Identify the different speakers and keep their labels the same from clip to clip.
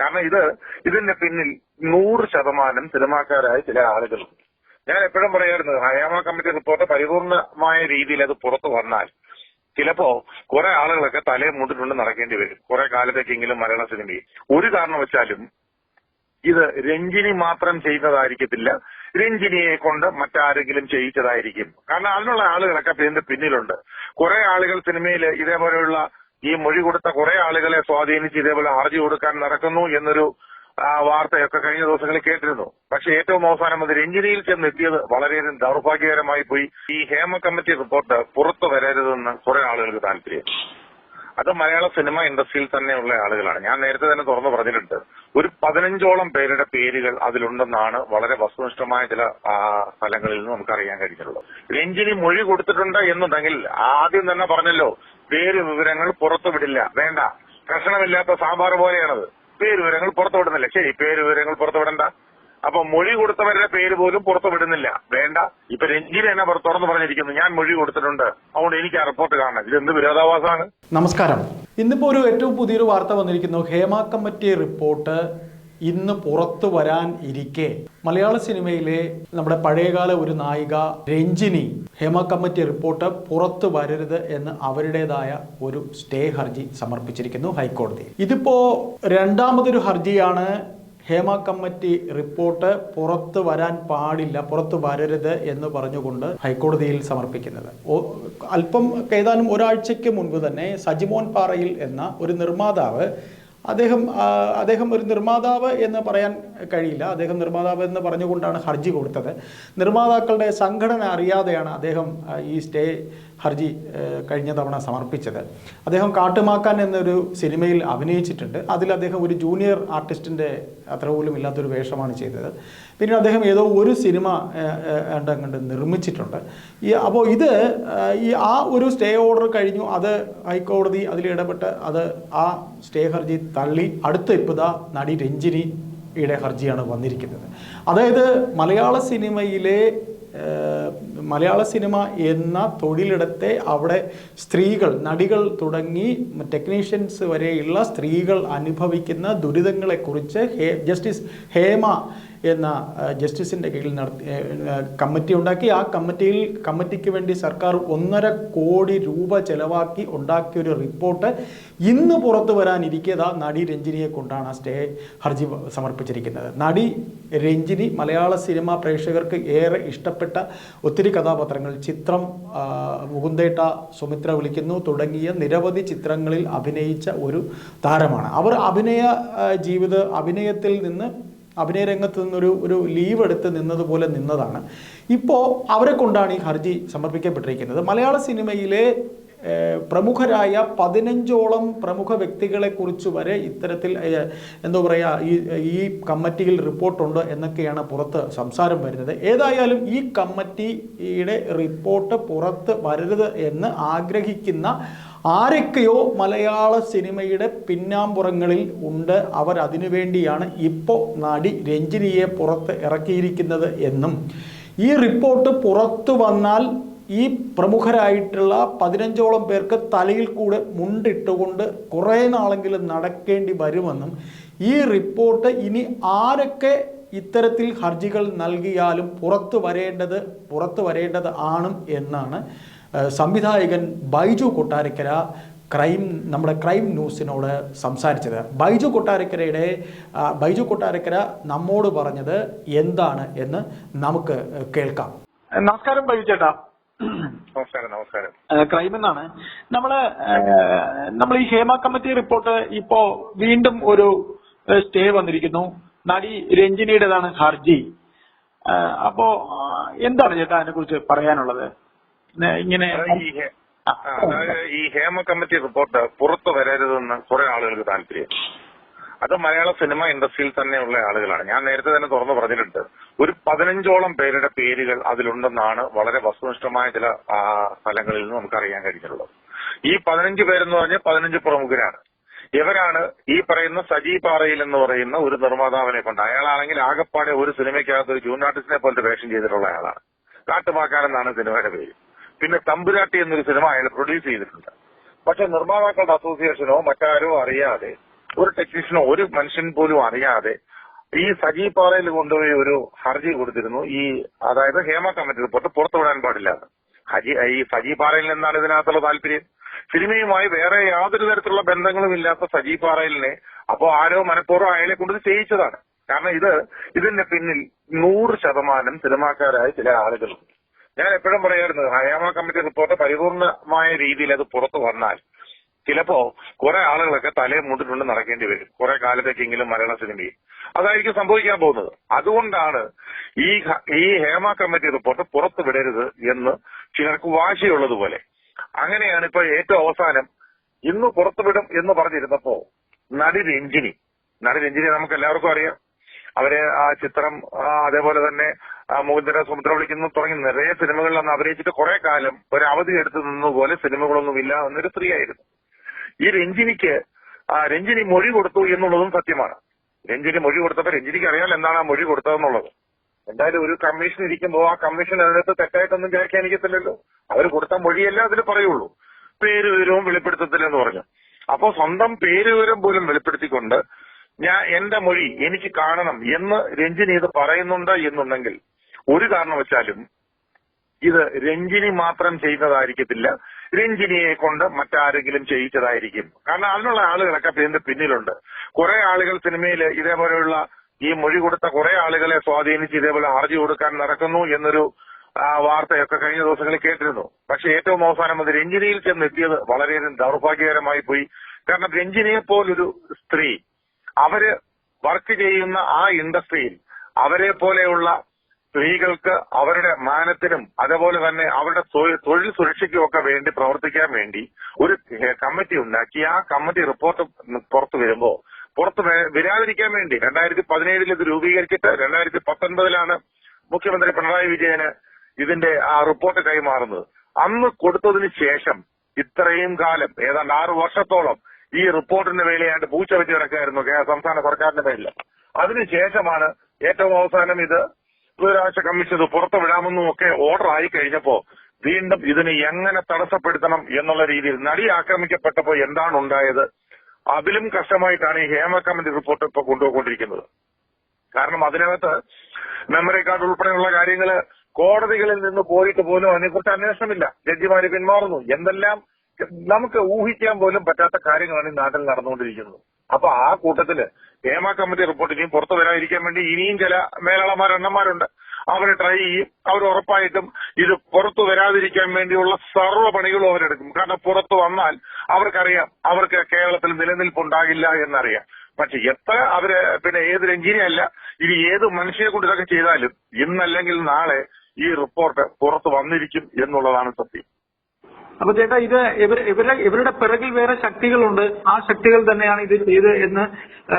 Speaker 1: കാരണം ഇത് ഇതിന്റെ പിന്നിൽ നൂറ് ശതമാനം സിനിമാക്കാരായ ചില ആളുകളുണ്ട്. ഞാൻ എപ്പോഴും പറയായിരുന്നു ഹയാമ കമ്മിറ്റി റിപ്പോർട്ട് പരിപൂർണമായ രീതിയിൽ അത് പുറത്തു വന്നാൽ ചിലപ്പോ കുറെ ആളുകളൊക്കെ തലയെ മൂട്ടിട്ടുണ്ട് നടക്കേണ്ടി വരും. കുറെ കാലത്തേക്കെങ്കിലും മലയാള സിനിമയിൽ. ഒരു കാരണം വെച്ചാലും ഇത് രഞ്ജിനി മാത്രം ചെയ്യുന്നതായിരിക്കത്തില്ല. രഞ്ജിനിയെ കൊണ്ട് മറ്റാരെങ്കിലും ചെയ്യിച്ചതായിരിക്കും. കാരണം അതിനുള്ള ആളുകളൊക്കെ ഇതിന്റെ പിന്നിലുണ്ട്. കുറെ ആളുകൾ സിനിമയിൽ ഇതേപോലെയുള്ള ഈ മൊഴി കൊടുത്ത കുറെ ആളുകളെ സ്വാധീനിച്ച് ഇതേപോലെ ഹർജി കൊടുക്കാൻ നടക്കുന്നു എന്നൊരു വാർത്തയൊക്കെ കഴിഞ്ഞ ദിവസങ്ങളിൽ കേട്ടിരുന്നു. പക്ഷെ ഏറ്റവും അവസാനം അത് രഞ്ജിനിയിൽ ചെന്നെത്തിയത് വളരെയധികം ദൌർഭാഗ്യകരമായി പോയി. ഈ ഹേമ കമ്മിറ്റി റിപ്പോർട്ട് പുറത്തു വരരുതെന്ന് കുറെ ആളുകൾക്ക് താല്പര്യം അത് മലയാള സിനിമ ഇൻഡസ്ട്രിയിൽ തന്നെയുള്ള ആളുകളാണ്. ഞാൻ നേരത്തെ തന്നെ തുറന്നു പറഞ്ഞിട്ടുണ്ട്. ഒരു പതിനഞ്ചോളം പേരുടെ പേരുകൾ അതിലുണ്ടെന്നാണ് വളരെ വസ്തുനിഷ്ഠമായ ചില സ്ഥലങ്ങളിൽ നിന്ന് നമുക്ക് അറിയാൻ കഴിഞ്ഞിട്ടുള്ളത് രഞ്ജിനി മൊഴി കൊടുത്തിട്ടുണ്ട് എന്നുണ്ടെങ്കിൽ ആദ്യം തന്നെ പറഞ്ഞല്ലോ പേര് വിവരങ്ങൾ പുറത്തുവിടില്ല വേണ്ട. കഷണമില്ലാത്ത സാമ്പാർ പോലെയാണത്. പേര് വിവരങ്ങൾ പുറത്തുവിടുന്നില്ല ശരി പേര് വിവരങ്ങൾ പുറത്തുവിടണ്ട അപ്പൊ മൊഴി കൊടുത്തവരുടെ പേര് പോലും പുറത്തു വിടുന്നില്ല. വേണ്ട. ഇപ്പൊ രഞ്ജിത് എന്നെ തുറന്നു പറഞ്ഞിരിക്കുന്നു. ഞാൻ മൊഴി കൊടുത്തിട്ടുണ്ട്. അതുകൊണ്ട് എനിക്ക് ആ റിപ്പോർട്ട് കാണണം. ഇത് എന്ത് വിരോധാഭാസമാണ്?
Speaker 2: നമസ്കാരം. ഇന്നിപ്പോ ഒരു ഏറ്റവും പുതിയൊരു വാർത്ത വന്നിരിക്കുന്നു. ഹേമ കമ്മിറ്റി റിപ്പോർട്ട് ഇന്ന് പുറത്തു വരാൻ ഇരിക്കെ. മലയാള സിനിമയിലെ നമ്മുടെ പഴയകാല ഒരു നായിക രഞ്ജിനി ഹേമ കമ്മിറ്റി റിപ്പോർട്ട് പുറത്തു വരരുത് എന്ന് അവരുടേതായ ഒരു സ്റ്റേ ഹർജി സമർപ്പിച്ചിരിക്കുന്നു ഹൈക്കോടതി ഇതിപ്പോ രണ്ടാമതൊരു ഹർജിയാണ് ഹേമ കമ്മിറ്റി റിപ്പോർട്ട് പുറത്ത് വരാൻ പാടില്ല പുറത്ത് വരരുത് എന്ന് പറഞ്ഞുകൊണ്ട് ഹൈക്കോടതിയിൽ സമർപ്പിക്കുന്നത്. അല്പം ഏതാനും ഒരാഴ്ചയ്ക്ക് മുൻപ് തന്നെ സജിമോൻ പാറയിൽ എന്ന ഒരു നിർമ്മാതാവ് അദ്ദേഹം അദ്ദേഹം ഒരു നിർമ്മാതാവ് എന്ന് പറയാൻ കഴിയില്ല. അദ്ദേഹം നിർമ്മാതാവ് എന്ന് പറഞ്ഞുകൊണ്ടാണ് ഹർജി കൊടുത്തത്. നിർമ്മാതാക്കളുടെ സംഘടന അറിയാതെയാണ് അദ്ദേഹം ഈ സ്റ്റേ ഹർജി കഴിഞ്ഞ തവണ സമർപ്പിച്ചത്. അദ്ദേഹം കാട്ടുമാക്കാൻ എന്നൊരു സിനിമയിൽ അഭിനയിച്ചിട്ടുണ്ട്. അതിൽ അദ്ദേഹം ഒരു ജൂനിയർ ആർട്ടിസ്റ്റിന്റെ അത്ര പോലും ഇല്ലാത്തൊരു വേഷമാണ് ചെയ്തത്. പിന്നീട് അദ്ദേഹം ഏതോ ഒരു സിനിമ കണ്ട് നിർമ്മിച്ചിട്ടുണ്ട്. ഈ അപ്പോൾ ഇത് ഈ ആ ഒരു സ്റ്റേ ഓർഡർ കഴിഞ്ഞു. അത് ഹൈക്കോടതി അതിൽ ഇടപെട്ട് അത് ആ സ്റ്റേ ഹർജി തള്ളി. അടുത്ത ഇപ്പോൾ നടി രഞ്ജിനിയുടെ ഹർജിയാണ് വന്നിരിക്കുന്നത്. അതായത് മലയാള സിനിമയിലെ മലയാള സിനിമ എന്ന തൊഴിലിടത്തെ അവിടെ സ്ത്രീകൾ നടികൾ തുടങ്ങി ടെക്നീഷ്യൻസ് വരെയുള്ള സ്ത്രീകൾ അനുഭവിക്കുന്ന ദുരിതങ്ങളെക്കുറിച്ച് ഹേ ജസ്റ്റിസ് ഹേമ എന്ന ജസ്റ്റിസിന്റെ കീഴിൽ നടത്തി കമ്മിറ്റി ഉണ്ടാക്കി. ആ കമ്മിറ്റിയിൽ കമ്മിറ്റിക്ക് വേണ്ടി സർക്കാർ ഒന്നര കോടി രൂപ ചെലവാക്കി ഉണ്ടാക്കിയ ഒരു റിപ്പോർട്ട് ഇന്ന് പുറത്തു വരാനിരിക്കതാ നടി രഞ്ജിനിയെ കൊണ്ടാണ് ആ സ്റ്റേ ഹർജി സമർപ്പിച്ചിരിക്കുന്നത്. നടി രഞ്ജിനി മലയാള സിനിമാ പ്രേക്ഷകർക്ക് ഏറെ ഇഷ്ടപ്പെട്ട ഒത്തിരി കഥാപാത്രങ്ങൾ. ചിത്രം മുകുന്ദേട്ട സുമിത്ര വിളിക്കുന്നു. തുടങ്ങിയ നിരവധി ചിത്രങ്ങളിൽ അഭിനയിച്ച ഒരു താരമാണ്. അവർ അഭിനയ ജീവിത അഭിനയത്തിൽ നിന്ന് അഭിനയ രംഗത്ത് നിന്നൊരു ഒരു ലീവ് എടുത്ത് നിന്നതുപോലെ നിന്നതാണ്. ഇപ്പോൾ അവരെ കൊണ്ടാണ് ഈ ഹർജി സമർപ്പിക്കപ്പെട്ടിരിക്കുന്നത്. മലയാള സിനിമയിലെ പ്രമുഖരായ പതിനഞ്ചോളം പ്രമുഖ വ്യക്തികളെക്കുറിച്ച് വരെ ഇത്തരത്തിൽ എന്താ പറയുക ഈ ഈ കമ്മിറ്റിയിൽ റിപ്പോർട്ടുണ്ട് എന്നൊക്കെയാണ് പുറത്ത് സംസാരം വരുന്നത്. ഏതായാലും ഈ കമ്മിറ്റിയുടെ റിപ്പോർട്ട് പുറത്ത് വരരുത് എന്ന് ആഗ്രഹിക്കുന്ന ആരൊക്കെയോ മലയാള സിനിമയുടെ പിന്നാമ്പുറങ്ങളിൽ ഉണ്ട്. അവർ അതിനുവേണ്ടിയാണ് ഇപ്പോൾ നടി രഞ്ജിനിയെ പുറത്ത് ഇറക്കിയിരിക്കുന്നത് എന്നും. ഈ റിപ്പോർട്ട് പുറത്തു വന്നാൽ ഈ പ്രമുഖരായിട്ടുള്ള പതിനഞ്ചോളം പേർക്ക് തലയിൽ കൂടെ മുണ്ടിട്ടുകൊണ്ട് കുറേ നാളെങ്കിലും നടക്കേണ്ടി വരുമെന്നും. ഈ റിപ്പോർട്ട് ഇനി ആരൊക്കെ ഇത്തരത്തിൽ ഹർജികൾ നൽകിയാലും പുറത്തു വരേണ്ടത് പുറത്തു വരേണ്ടത് ആണ് എന്നാണ് സംവിധായകൻ ബൈജു കൊട്ടാരക്കര ക്രൈം നമ്മുടെ ക്രൈം ന്യൂസിനോട് സംസാരിച്ചത്. ബൈജു കൊട്ടാരക്കരയുടെ ബൈജു കൊട്ടാരക്കര നമ്മോട് പറഞ്ഞത് എന്താണ് എന്ന് നമുക്ക് കേൾക്കാം.
Speaker 3: നമസ്കാരം ബൈജു ചേട്ടാ.
Speaker 1: നമസ്കാരം നമസ്കാരം.
Speaker 3: ക്രൈം എന്നാണ്. നമ്മൾ നമ്മൾ ഈ ഹേമ കമ്മിറ്റി റിപ്പോർട്ട് ഇപ്പോ വീണ്ടും ഒരു സ്റ്റേ വന്നിരിക്കുന്നു. നടി രഞ്ജിനിയുടേതാണ് ഹർജി. അപ്പോ എന്താണ് ചേട്ടാ അതിനെ കുറിച്ച് പറയാനുള്ളത്? ഇങ്ങനെ
Speaker 1: ഈ ഹേമ കമ്മിറ്റി റിപ്പോർട്ട് പുറത്തു വരരുതെന്ന് കുറെ ആളുകൾക്ക് താല്പര്യം. അത് മലയാള സിനിമ ഇൻഡസ്ട്രിയിൽ തന്നെയുള്ള ആളുകളാണ്. ഞാൻ നേരത്തെ തന്നെ തുറന്നു പറഞ്ഞിട്ടുണ്ട്. ഒരു പതിനഞ്ചോളം പേരുടെ പേരുകൾ അതിലുണ്ടെന്നാണ് വളരെ വസ്തുനിഷ്ഠമായ ചില സ്ഥലങ്ങളിൽ നിന്ന് നമുക്ക് അറിയാൻ കഴിഞ്ഞിട്ടുള്ളത്. ഈ പതിനഞ്ച് പേരെന്ന് പറഞ്ഞാൽ പതിനഞ്ച് പ്രമുഖരാണ്. ഇവരാണ് ഈ പറയുന്ന സജി പാറയിൽ എന്ന് പറയുന്ന ഒരു നിർമ്മാതാവിനെ കൊണ്ട് അയാളാണെങ്കിൽ ആകപ്പാടെ ഒരു സിനിമയ്ക്കകത്ത് ഒരു ജൂൺ ആർട്ടിസ്റ്റിനെ പോലത്തെ വേഷം ചെയ്തിട്ടുള്ള ആളാണ്. കാട്ടുമാക്കാൻ എന്നാണ് സിനിമയുടെ പേര്. പിന്നെ തമ്പുരാട്ടി എന്നൊരു സിനിമ അയാൾ പ്രൊഡ്യൂസ് ചെയ്തിട്ടുണ്ട്. പക്ഷെ നിർമ്മാതാക്കളുടെ അസോസിയേഷനോ മറ്റാരോ അറിയാതെ ഒരു ടെക്നീഷ്യനോ ഒരു മനുഷ്യൻ പോലും അറിയാതെ ഈ സജി പാറയിൽ കൊണ്ടുപോയി ഒരു ഹർജി കൊടുത്തിരുന്നു. ഈ അതായത് ഹേമ കമ്മിറ്റി റിപ്പോർട്ട് പുറത്തുവിടാൻ പാടില്ല. ഹജി ഈ സജി പാറയിൽ നിന്നാണ് ഇതിനകത്തുള്ള താല്പര്യം. സിനിമയുമായി വേറെ യാതൊരു തരത്തിലുള്ള ബന്ധങ്ങളും ഇല്ലാത്ത സജി പാറയിലിനെ അപ്പോ ആരോ മനഃപൂർവം അയാളെ കൊണ്ട് ചെയ്യിച്ചതാണ്. കാരണം ഇത് ഇതിന്റെ പിന്നിൽ നൂറ് ശതമാനം സിനിമാക്കാരായ ചില ആളുകളുണ്ട്. ഞാൻ എപ്പോഴും പറയായിരുന്നു ഹയാമ കമ്മിറ്റി റിപ്പോർട്ട് പരിപൂർണമായ രീതിയിൽ അത് പുറത്തു വന്നാൽ ചിലപ്പോ കുറെ ആളുകളൊക്കെ തലയെ മുണ്ടിട്ടുണ്ട് നടക്കേണ്ടി വരും. കുറെ കാലത്തേക്കെങ്കിലും മലയാള സിനിമയിൽ. അതായിരിക്കും സംഭവിക്കാൻ പോകുന്നത്. അതുകൊണ്ടാണ് ഈ ഈ ഹേമ കമ്മിറ്റി റിപ്പോർട്ട് പുറത്തു വിടരുത് എന്ന് ചിലർക്ക് വാശിയുള്ളതുപോലെ. അങ്ങനെയാണ് ഇപ്പൊ ഏറ്റവും അവസാനം ഇന്ന് പുറത്തുവിടും എന്ന് പറഞ്ഞിരുന്നപ്പോ നടി രഞ്ജിനി. നടി രഞ്ജിനി നമുക്ക് എല്ലാവർക്കും അറിയാം. അവർ ആ ചിത്രം അതേപോലെ തന്നെ മുകുന്ദര സമുദ്രം വിളിക്കുന്നു തുടങ്ങി നിറയെ സിനിമകളിൽ അന്ന് അഭിനയിച്ചിട്ട് കുറെ കാലം ഒരു അവധി എടുത്തു സിനിമകളൊന്നും ഇല്ല എന്നൊരു സ്ത്രീയായിരുന്നു. ഈ രഞ്ജിനിക്ക് രഞ്ജിനി മൊഴി കൊടുത്തു എന്നുള്ളതും സത്യമാണ്. രഞ്ജിനി മൊഴി കൊടുത്തപ്പോ രഞ്ജിനിക്ക് അറിയാൻ എന്താണ് ആ മൊഴി കൊടുത്തതെന്നുള്ളത്. എന്തായാലും ഒരു കമ്മീഷൻ ഇരിക്കുമ്പോൾ ആ കമ്മീഷൻ അതിനകത്ത് തെറ്റായിട്ടൊന്നും വ്യാഖ്യാനിക്കത്തില്ലല്ലോ. അവർ കൊടുത്ത മൊഴിയല്ല അതിൽ പറയുള്ളൂ. പേര് വിവരവും വെളിപ്പെടുത്തത്തില്ലെന്ന് പറഞ്ഞു. അപ്പോ സ്വന്തം പേര് വിവരം പോലും വെളിപ്പെടുത്തിക്കൊണ്ട് ഞാൻ എന്റെ മൊഴി എനിക്ക് കാണണം എന്ന് രഞ്ജിനി ഇത് പറയുന്നുണ്ട് എന്നുണ്ടെങ്കിൽ ഒരു കാരണവശാലും ഇത് രഞ്ജിനി മാത്രം ചെയ്യുന്നതായിരിക്കത്തില്ല രഞ്ജിനിയെ കൊണ്ട് മറ്റാരെങ്കിലും ചെയ്യിച്ചതായിരിക്കും. കാരണം അതിനുള്ള ആളുകളൊക്കെ ഇതിന്റെ പിന്നിലുണ്ട്. കുറെ ആളുകൾ സിനിമയിൽ ഇതേപോലെയുള്ള ഈ മൊഴി കൊടുത്ത കുറെ ആളുകളെ സ്വാധീനിച്ച് ഇതേപോലെ ഹർജി കൊടുക്കാൻ നടക്കുന്നു എന്നൊരു വാർത്തയൊക്കെ കഴിഞ്ഞ ദിവസങ്ങളിൽ കേട്ടിരുന്നു. പക്ഷെ ഏറ്റവും അവസാനം അത് രഞ്ജിനിയിൽ ചെന്നെത്തിയത് വളരെയധികം ദൗർഭാഗ്യകരമായി പോയി. കാരണം രഞ്ജിനിയെ പോലൊരു സ്ത്രീ അവർ വർക്ക് ചെയ്യുന്ന ആ ഇൻഡസ്ട്രിയിൽ അവരെ പോലെയുള്ള സ്ത്രീകൾക്ക് അവരുടെ മാനത്തിനും അതുപോലെ തന്നെ അവരുടെ തൊഴിൽ സുരക്ഷയ്ക്കുമൊക്കെ വേണ്ടി പ്രവർത്തിക്കാൻ വേണ്ടി ഒരു കമ്മിറ്റി ഉണ്ടാക്കി. ആ കമ്മിറ്റി റിപ്പോർട്ട് പുറത്തു വരുമ്പോ പുറത്ത് വരാതിരിക്കാൻ വേണ്ടി രണ്ടായിരത്തി പതിനേഴിൽ ഇത് രൂപീകരിച്ചിട്ട് രണ്ടായിരത്തി പത്തൊൻപതിലാണ് മുഖ്യമന്ത്രി പിണറായി വിജയന് ഇതിന്റെ ആ റിപ്പോർട്ട് കൈമാറുന്നത്. അന്ന് കൊടുത്തതിന് ശേഷം ഇത്രയും കാലം ഏതാണ്ട് ആറു വർഷത്തോളം ഈ റിപ്പോർട്ടിന്റെ വേലയായിട്ട് പൂച്ച വെച്ച് കിടക്കായിരുന്നു സംസ്ഥാന സർക്കാരിന്റെ പേരിൽ അതിനുശേഷമാണ് ഏറ്റവും അവസാനം ഇത് ബഹിരാകാശ കമ്മീഷൻ ഇത് പുറത്തുവിടാമെന്നും ഒക്കെ ഓർഡർ ആയി കഴിഞ്ഞപ്പോ വീണ്ടും ഇതിനെ എങ്ങനെ തടസ്സപ്പെടുത്തണം എന്നുള്ള രീതിയിൽ നടി ആക്രമിക്കപ്പെട്ടപ്പോ എന്താണ് ഉണ്ടായത്? അതിലും കഷ്ടമായിട്ടാണ് ഈ ഹേമ കമ്മിറ്റി റിപ്പോർട്ട് ഇപ്പൊ കൊണ്ടുപോയിക്കൊണ്ടിരിക്കുന്നത്. കാരണം അതിനകത്ത് മെമ്മറി കാർഡ് ഉൾപ്പെടെയുള്ള കാര്യങ്ങൾ കോടതികളിൽ നിന്ന് പോയിട്ട് പോലും അതിനെക്കുറിച്ച് അന്വേഷണമില്ല. ജഡ്ജിമാര് പിന്മാറുന്നു. എന്തെല്ലാം നമുക്ക് ഊഹിക്കാൻ പോലും പറ്റാത്ത കാര്യങ്ങളാണ് ഈ നാട്ടിൽ നടന്നുകൊണ്ടിരിക്കുന്നത്. അപ്പൊ ആ കൂട്ടത്തിൽ ഹേമ കമ്മിറ്റി റിപ്പോർട്ട് ഇനിയും പുറത്തു വരാതിരിക്കാൻ വേണ്ടി ഇനിയും ചില മേലാളന്മാർ എണ്ണന്മാരുണ്ട് ട്രൈ ചെയ്യും. അവർ ഉറപ്പായിട്ടും ഇത് പുറത്തു വരാതിരിക്കാൻ വേണ്ടിയുള്ള സർവ പണികളും അവരെടുക്കും. കാരണം പുറത്തു വന്നാൽ അവർക്കറിയാം അവർക്ക് കേരളത്തിൽ നിലനിൽപ്പുണ്ടാകില്ല എന്നറിയാം. പക്ഷെ എത്ര അവർ പിന്നെ ഏത് രഞ്ജിനിയല്ല ഇനി ഏത് മനുഷ്യനെ കൊണ്ട് ഇതൊക്കെ ചെയ്താലും ഇന്നല്ലെങ്കിൽ നാളെ ഈ റിപ്പോർട്ട് പുറത്തു വന്നിരിക്കും എന്നുള്ളതാണ് സത്യം.
Speaker 3: അപ്പൊ ചേട്ടാ ഇത് ഇവരെ ഇവരുടെ ഇവരുടെ പിറകിൽ വേറെ ശക്തികളുണ്ട്. ആ ശക്തികൾ തന്നെയാണ് ഇത് ചെയ്ത് എന്ന്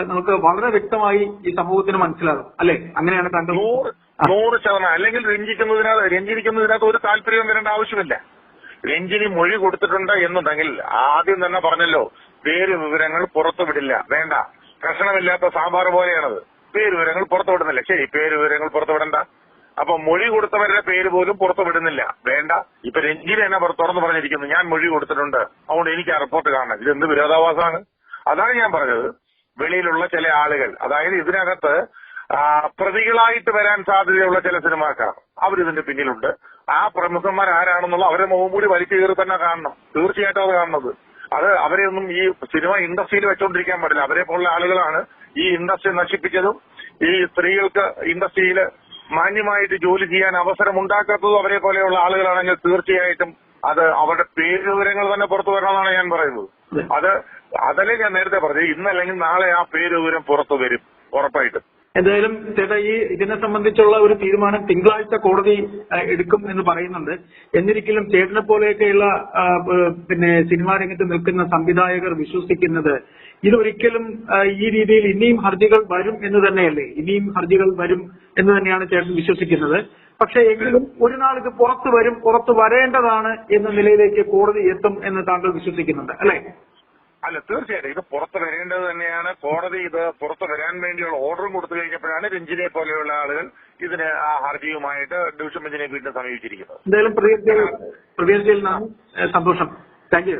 Speaker 3: നമുക്ക് വളരെ വ്യക്തമായി ഈ സമൂഹത്തിന് മനസ്സിലാകും. അല്ലെ? അങ്ങനെയാണ് താങ്കൾ
Speaker 1: നൂറ് നൂറ് ശതമാനം. അല്ലെങ്കിൽ രഞ്ജിക്കുന്നതിനകത്ത് രഞ്ജിക്കുന്നതിനകത്ത് ഒരു താല്പര്യവും വരേണ്ട ആവശ്യമില്ല. രഞ്ജിനി മൊഴി കൊടുത്തിട്ടുണ്ട് എന്നുണ്ടെങ്കിൽ ആദ്യം തന്നെ പറഞ്ഞല്ലോ പേര് വിവരങ്ങൾ പുറത്തു വിടില്ല. വേണ്ട. കഷണമില്ലാത്ത സാമ്പാർ പോലെയാണത്. പേര് വിവരങ്ങൾ പുറത്തു വിടുന്നില്ല. ശരി പേര് വിവരങ്ങൾ പുറത്തു വിടണ്ട. അപ്പൊ മൊഴി കൊടുത്തവരുടെ പേര് പോലും പുറത്തു വിടുന്നില്ല. വേണ്ട. ഇപ്പൊ രഞ്ജിത് എന്നെ പുറ- തുറന്നു പറഞ്ഞിരിക്കുന്നു. ഞാൻ മൊഴി കൊടുത്തിട്ടുണ്ട്. അതുകൊണ്ട് എനിക്ക് ആ റിപ്പോർട്ട് കാണണം. ഇതെന്ത് വിരോധാഭാസമാണ്? അതാണ് ഞാൻ പറഞ്ഞത്. വെളിയിലുള്ള ചില ആളുകൾ അതായത് ഇതിനകത്ത് പ്രതികളായിട്ട് വരാൻ സാധ്യതയുള്ള ചില സിനിമാക്കാർ അവരിതിന്റെ പിന്നിലുണ്ട്. ആ പ്രമുഖന്മാർ ആരാണെന്നുള്ള അവരെ മുഖം കൂടി വലിച്ചു കയറി തന്നെ കാണണം. തീർച്ചയായിട്ടും അത് കാണുന്നത്. അത് അവരെ ഒന്നും ഈ സിനിമ ഇൻഡസ്ട്രിയിൽ വെച്ചുകൊണ്ടിരിക്കാൻ പാടില്ല. അവരെ പോലുള്ള ആളുകളാണ് ഈ ഇൻഡസ്ട്രി നശിപ്പിച്ചതും ഈ സ്ത്രീകൾക്ക് ഇൻഡസ്ട്രിയിൽ മാന്യമായിട്ട് ജോലി ചെയ്യാൻ അവസരം ഉണ്ടാക്കാത്തതും അവരെ പോലെയുള്ള ആളുകളാണെങ്കിൽ തീർച്ചയായിട്ടും അത് അവരുടെ പേര് വിവരങ്ങൾ തന്നെ പുറത്തു വരണമെന്നാണ് ഞാൻ പറയുന്നത്. അത് അതല്ലേ ഞാൻ നേരത്തെ പറഞ്ഞത്. ഇന്നല്ലെങ്കിൽ നാളെ ആ പേര് വിവരം പുറത്തു വരും. ഉറപ്പായിട്ടും.
Speaker 3: എന്തായാലും ചേട്ടാ ഈ ഇതിനെ സംബന്ധിച്ചുള്ള ഒരു തീരുമാനം തിങ്കളാഴ്ച കോടതി എടുക്കും എന്ന് പറയുന്നുണ്ട്. എന്നിരിക്കലും ചേട്ടനെ പോലെയൊക്കെയുള്ള പിന്നെ സിനിമാ രംഗത്ത് നിൽക്കുന്ന സംവിധായകർ വിശ്വസിക്കുന്നത് ഇതൊരിക്കലും ഈ രീതിയിൽ ഇനിയും ഹർജികൾ വരും എന്ന് തന്നെയല്ലേ? ഇനിയും ഹർജികൾ വരും എന്ന് തന്നെയാണ് ചേട്ടൻ വിശ്വസിക്കുന്നത്. പക്ഷെ എങ്കിലും ഒരു നാൾ ഇത് പുറത്തു വരും പുറത്തു വരേണ്ടതാണ് എന്ന നിലയിലേക്ക് കോടതി എത്തും എന്ന് താങ്കൾ വിശ്വസിക്കുന്നുണ്ട് അല്ലെ?
Speaker 1: അല്ല തീർച്ചയായിട്ടും. ഇത് പുറത്ത് വരേണ്ടത് തന്നെയാണ്. കോടതി ഇത് പുറത്ത് വരാൻ വേണ്ടിയുള്ള ഓർഡറും കൊടുത്തു കഴിഞ്ഞപ്പോഴാണ് രഞ്ജിനെ പോലെയുള്ള ആളുകൾ ഇതിന് ആ ഹർജിയുമായിട്ട് ഡിവിഷൻ ബെഞ്ചിനെ വീണ്ടും സമീപിച്ചിരിക്കുന്നത്.
Speaker 3: എന്തായാലും സന്തോഷം. Thank you